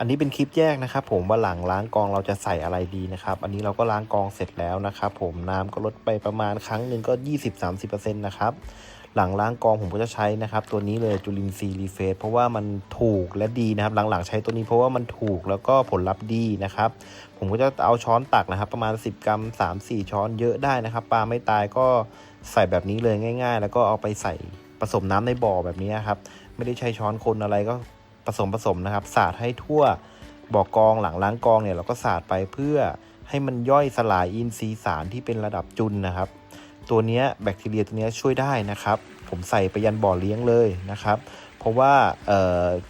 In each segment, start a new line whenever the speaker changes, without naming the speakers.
อันนี้เป็นคลิปแยกนะครับ ผมว่าหลังล้างกองเราจะใส่อะไรดีนะครับ อันนี้เราก็ล้างกองเสร็จแล้วนะครับ ผมน้ำก็ลดไปประมาณครั้งหนึ่งก็ 20-30%นะครับหลังล้างกองผมก็จะใช้นะครับ ตัวนี้เลยจุลินทรีย์รีเฟสเพราะว่ามันถูกและดีนะครับ หลังๆใช้ตัวนี้เพราะว่ามันถูกแล้วก็ผลลัพธ์ดีนะครับ ผมก็จะเอาช้อนตักนะครับ ประมาณ 10 กรัม 3-4 ช้อนเยอะได้นะครับปลาไม่ตายก็ใส่แบบนี้เลยง่าย ๆ แล้วก็เอาไปใส่ผสมน้ำในบ่อแบบนี้ครับ ไม่ได้ใช้ช้อนคนอะไรก็ ผสมผสมนะครับ สาดให้ทั่วบ่อกองหลังล้างกองเนี่ยเราก็สาดไปเพื่อให้มันย่อยสลายอินทรีย์สารที่เป็นระดับจุลนะครับ ตัวเนี้ยแบคทีเรียตัวเนี้ยช่วยได้นะครับ ผมใส่ไปยันบ่อเลี้ยงเลยนะครับ เพราะว่า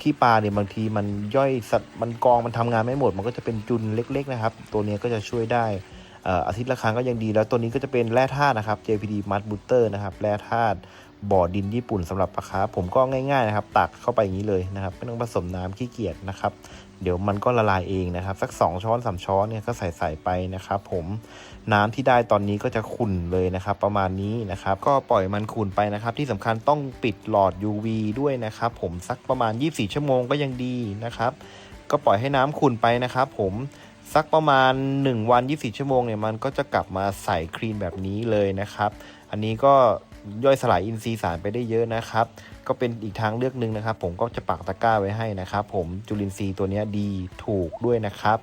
ขี้ปลาเนี่ยบางทีมันย่อยสัตว์มันกองมันทำงานไม่หมด มันก็จะเป็นจุลเล็ก ๆ นะครับ ตัวเนี้ยก็จะช่วยได้อาทิตย์ละครั้งก็ยังดีแล้วตัวนี้ก็จะเป็นแร่ธาตุนะครับ JPD Mud Butter นะครับแร่ธาตุ บ่อดินญี่ปุ่นสำหรับปลาคาร์ผมก็ง่ายๆนะครับ ตักเข้าไปอย่างนี้เลยนะครับไม่ต้องผสมน้ำขี้เกียจนะครับ เดี๋ยวมันก็ละลายเองนะครับ สัก 2 ช้อน3ช้อนเนี่ยก็ใส่ใส่ไปนะครับผมน้ำที่ได้ตอนนี้ก็จะขุ่นเลยนะครับ ประมาณนี้นะครับ ก็ปล่อยมันขุ่นไปนะครับ ที่สำคัญต้องปิดหลอด UV ด้วยนะครับ ผมสักประมาณ 24 ชั่วโมงก็ยังดีนะครับ ก็ปล่อยให้น้ำขุ่นไปนะครับ ผมสักประมาณ 1 วัน 24 ชั่วโมงเนี่ยมันก็จะกลับมาใส่คลีนแบบนี้เลยนะครับ อันนี้ก็ ย่อยสลายอินทรีย์สารไปได้เยอะนะครับ ก็เป็นอีกทางเลือกหนึ่งนะครับ ผมก็จะปักตะกร้าไว้ให้นะครับ ผมจุลินทรีย์ตัวนี้ดีถูกด้วยนะครับ